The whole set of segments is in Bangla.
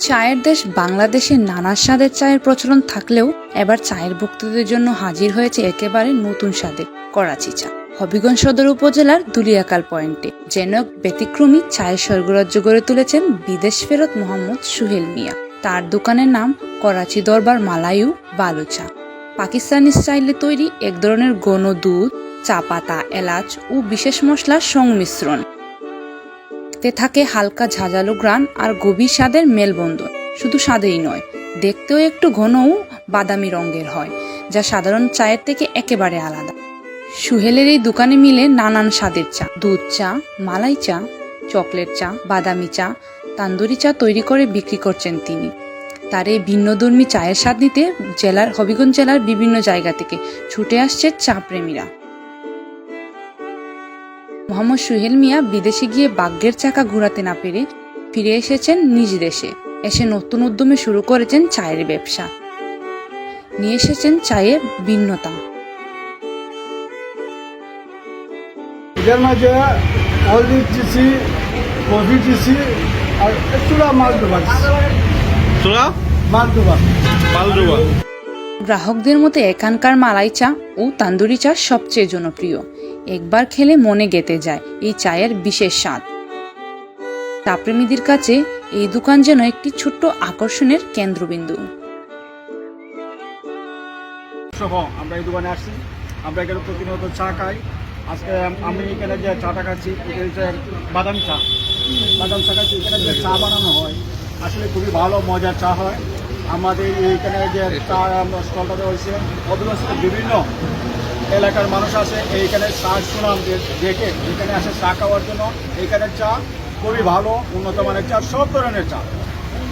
চায়ের দেশ বাংলাদেশে নানা স্বাদের চায়ের প্রচলন থাকলেও এবার চায়ের ভক্তদের জন্য হাজির হয়েছে একেবারে নতুন স্বাদের করাচি চা। হবিগঞ্জ সদর উপজেলার দুলিয়াকাল পয়েন্টে, যেন ব্যতিক্রমী চায়ের স্বর্গরাজ্য গড়ে তুলেছেন বিদেশ ফেরত মোহাম্মদ সুহেল মিয়া। তার দোকানের নাম করাচি দরবার মালায়ু বালু চা। পাকিস্তানি স্টাইলে তৈরি এক ধরনের গণ দুধ, চা পাতা, এলাচ ও বিশেষ মশলার সংমিশ্রণ। তে থাকে হালকা ঝাঁঝালো গ্রান আর গভীর স্বাদের মেলবন্ধন। শুধু স্বাদেই নয়, দেখতেও একটু ঘন ও বাদামি রঙের হয়, যা সাধারণ চায়ের থেকে একেবারে আলাদা। সুহেলের এই দোকানে মিলে নানান স্বাদের চা, দুধ চা, মালাই চা, চকলেট চা, বাদামি চা, তান্দুরি চা তৈরি করে বিক্রি করছেন তিনি। তার এই ভিন্নধর্মী চায়ের স্বাদ নিতে জেলার, হবিগঞ্জ জেলার বিভিন্ন জায়গা থেকে ছুটে আসছে চা প্রেমীরা। মোহাম্মদ সুহেল মিয়া বিদেশে গিয়ে ভাগ্যের চাকা ঘোরাতে না পেরে ফিরে এসেছেন নিজ দেশে। এসে নতুন উদ্যমে শুরু করেছেন চায়ের ব্যবসা। নিয়ে এসেছেন চায়ে ভিন্নতা। এটার মাঝে কফি আর গ্রাহকদের মতে এখানকার মালাই চা ও তান্দুরি চা সবচেয়ে জনপ্রিয়। একবার খেলে মনে গেতে যায় এই চায়ের বিশেষ স্বাদ। চাপ্রেমীদের কাছে এই দোকান যেন একটি ছোট্ট আকর্ষণের কেন্দ্রবিন্দু। আমরা এই দোকানে আসছি। আমরা এখানে প্রতিনিয়ত চা খাই। আজকে আমি এখানে যে চাটা খাচ্ছি বাদাম চা। বাদাম চা খাচ্ছি, এখানে যে চা বানানো হয়, আসলে খুবই ভালো, মজার চা হয়। আমাদের এখানে যে চা স্টলটাতে হয়েছে। অধিকাংশ বিভিন্ন এলাকার মানুষ আসে, এইখানে চা সুনাম দেখে এখানে আসে চা খাওয়ার জন্য এইখানের চা খুবই ভালো, উন্নত মানের চা, সব ধরনের চা।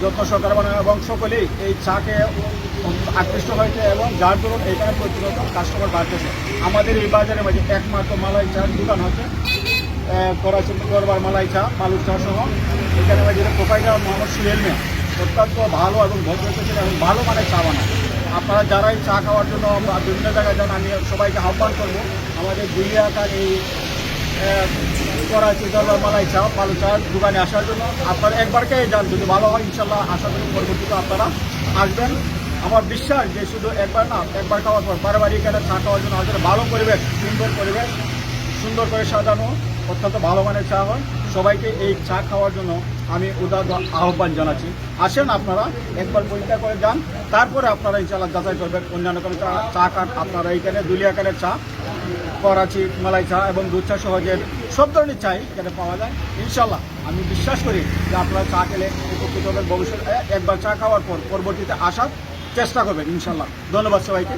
যত্ন সরকার বানানো এবং সকলেই এই চাকে আকৃষ্ট হয়েছে এবং যার দরুন এখানে প্রতিনিয়ত কাস্টমার বাড়তেছে। আমাদের এই বাজারে মাঝে একমাত্র মালাই চার দোকান হচ্ছে করাচি দরবার মালাই চা মালুর চা সহ। এখানে মাঝে প্রোপাইটার মোহাম্মদ সুহেল মিয়া অত্যন্ত ভালো এবং ভদ্র এবং ভালো মানের চা বানায়। আপনারা যারাই চা খাওয়ার জন্য বিভিন্ন জায়গায় যান, আমি সবাইকে আহ্বান করব। আমাদের দুলিয়াকার এই করাচি দরবার মালাই চা, ভালো চার দোকানে আসার জন্য আপনারা একবার খেয়ে যান, যদি ভালো হয়, ইনশাল্লাহ আশা করি পরবর্তীতে আপনারা আসবেন। আমার বিশ্বাস যে শুধু একবার না, একবার খাওয়ার পর বারবার এখানে চা খাওয়ার জন্য আমাদের ভালো পরিবেশ, সুন্দর পরিবেশ, সুন্দর করে সাজানো। অত্যন্ত ভালো মানের চা হয়। সবাইকে এই চা খাওয়ার জন্য আমি উদার আহ্বান জানাচ্ছি। আসেন আপনারা, একবার পরীক্ষা করে যান। তারপরে আপনারা ইনশাল্লাহ যাচাই করবেন। অন্যান্য কোনো চা চা খান আপনারা। এইখানে দুলিয়াকারের চা, করাচি, মালাই চা এবং দুধ চা সহজের সব ধরনের চাই এখানে পাওয়া যায়। ইনশাল্লাহ আমি বিশ্বাস করি যে আপনারা চা খেলে উপকৃত হবেন। ভবিষ্যতে একবার চা খাওয়ার পর পরবর্তীতে আসার চেষ্টা করবেন ইনশাল্লাহ ধন্যবাদ সবাইকে।